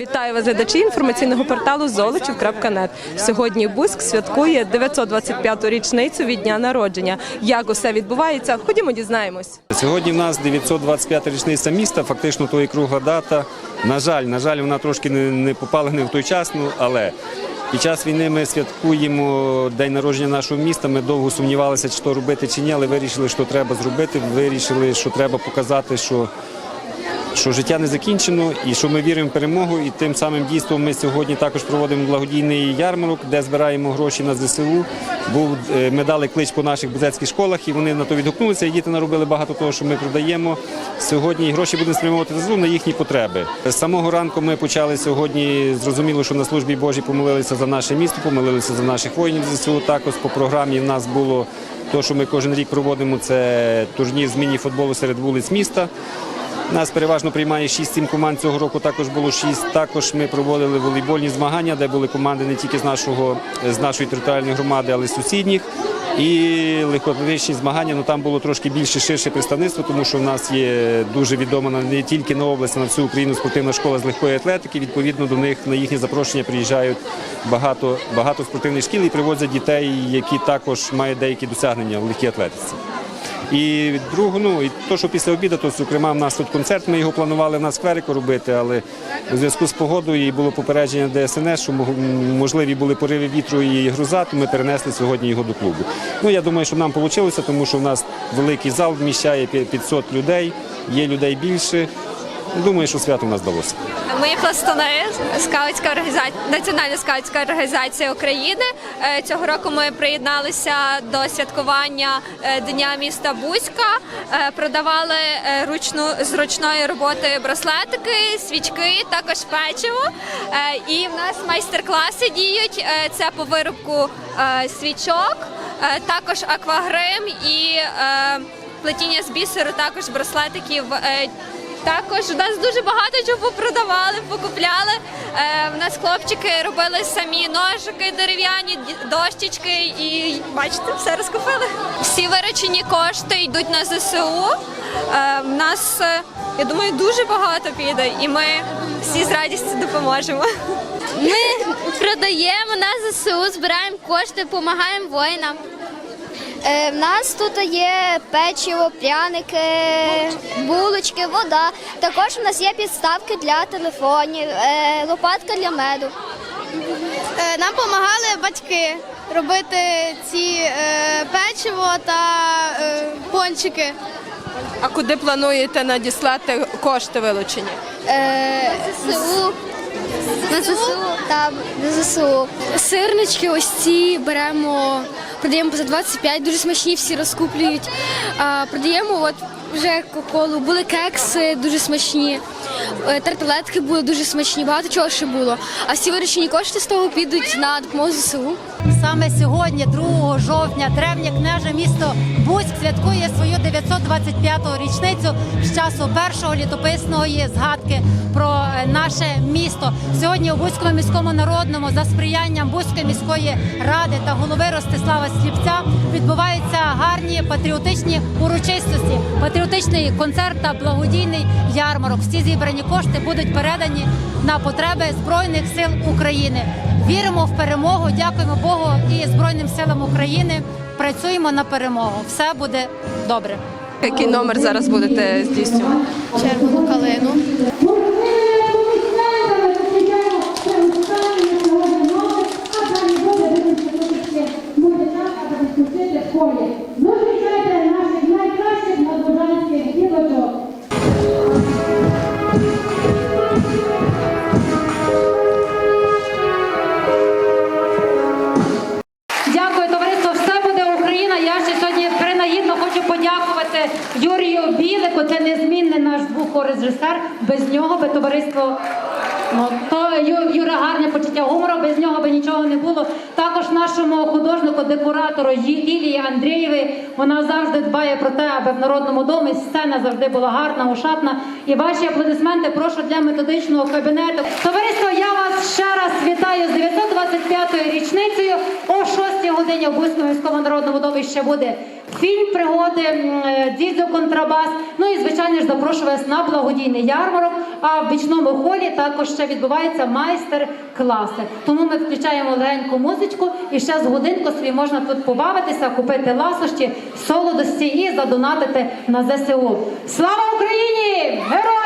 Вітаю вас, глядачі інформаційного порталу Золочів.нет. Сьогодні Буськ святкує 925-ту річницю від дня народження. Як усе відбувається? Ходімо, дізнаємось. Сьогодні в нас 925 річниця міста, фактично то і кругла дата. На жаль, на жаль, вона трошки не, не попала не в той час, ну але під час війни ми святкуємо день народження нашого міста. Ми довго сумнівалися, чи то робити чи ні, але вирішили, що треба зробити. Вирішили, що треба показати, що. Що життя не закінчено і що ми віримо в перемогу. І тим самим дійством ми сьогодні також проводимо благодійний ярмарок, де збираємо гроші на ЗСУ. Був е, ми дали клич по наших бузецьких школах, і вони на то відгукнулися. І діти наробили багато того, що ми продаємо. Сьогодні гроші будемо спрямовувати ЗСУ на їхні потреби. З самого ранку ми почали сьогодні. Зрозуміло, що на службі Божій помолилися за наше місто, помолилися за наших воїнів ЗСУ. Також по програмі в нас було те, що ми кожен рік проводимо. Це турнір з міні-футболу серед вулиць міста. Нас переважно приймає 6-7 команд. Цього року також було 6. Також ми проводили волейбольні змагання, де були команди не тільки з нашого з нашої територіальної громади, але й сусідніх. І легкоатлетичні змагання. Ну там було трошки більше ширше представництво, тому що в нас є дуже відома не тільки на область, а на всю Україну спортивна школа з легкої атлетики. Відповідно до них на їхнє запрошення приїжджають багато багато спортивних шкіл і привозять дітей, які також мають деякі досягнення в легкій атлетиці. І другу, ну і то, що після обіду, то зокрема в нас тут концерт. Ми його планували на скверику робити, але у зв'язку з погодою і було попередження ДСНС, що можливі були пориви вітру і груза, то ми перенесли сьогодні його до клубу. Ну я думаю, що нам вийшло, тому що в нас великий зал вміщає пі- 500 людей, є людей більше. Думаю, що свято нас вдалося. Ми пластуни, скаутська організація, національна скаутська організація України. Е, Цього року ми приєдналися до святкування е, Дня міста Бузька. Е, Продавали ручну з ручної роботи браслетики, свічки, також печиво. І в нас майстер-класи діють. Це по виробку свічок, також аквагрим і плетіння з бісеру, також браслетиків. Е, також у нас дуже багато чого продавали, покупляли. Е, в нас хлопчики робили самі ножики дерев'яні, дощечки і бачите, все розкупили. Всі виручені кошти йдуть на ЗСУ. Е, в нас, е, я думаю, дуже багато піде, і ми всі з радістю допоможемо. Ми продаємо на ЗСУ, збираємо кошти, допомагаємо воїнам. Е, в нас тут є печиво, пряники, булочки, вода. Також в нас є підставки для телефонів, е, лопатка для меду. Е, Нам допомагали батьки робити ці е, печиво та е, пончики. А куди плануєте надіслати кошти вилучені? Е, ЗСУ. На ЗСУ. Там, на ЗСУ. Сирнички ось ці беремо, продаємо за 25, дуже смачні, всі розкуплюють. А, продаємо от вже кока-колу, були кекси дуже смачні, е, тарталетки були дуже смачні, багато чого ще було. А всі вирішені кошти з того підуть на допомогу ЗСУ. Саме сьогодні, 2 жовтня, древнє княже місто Буськ святкує свою 925-ту річницю з часу першого літописної згадки про наше місто. Сьогодні у Бузькому міському народному за сприянням Бузької міської ради та голови Ростислава Сліпця відбуваються гарні патріотичні урочистості, патріотичний концерт та благодійний ярмарок. Всі зібрані кошти будуть передані на потреби збройних сил України. Віримо в перемогу, дякуємо Богу і Збройним силам України. Працюємо на перемогу. Все буде добре. Який номер зараз будете здійснювати? Червону калину. Подякувати Юрію Білику. Це незмінний наш звукорежисер. Без нього би товариство. Юра гарне почуття гумору, без нього би нічого не було. Також нашому художнику, декоратору Ї- Лілії Андрієвій. Вона завжди дбає про те, аби в народному домі сцена завжди була гарна, ошатна. І ваші аплодисменти прошу для методичного кабінету. Товариство, я вас ще раз вітаю з 925-ю річницею о 6 годині. в Бузькому міському народному домі ще буде фільм пригоди, е, контрабас. Ну і звичайно ж запрошую вас на благодійний ярмарок. А в бічному холі також ще відбуваються майстер-класи. Тому ми включаємо легеньку музичку і ще з годинку собі можна тут побавитися, купити ласощі, солодості і задонатити на ЗСУ. Слава Україні! Героям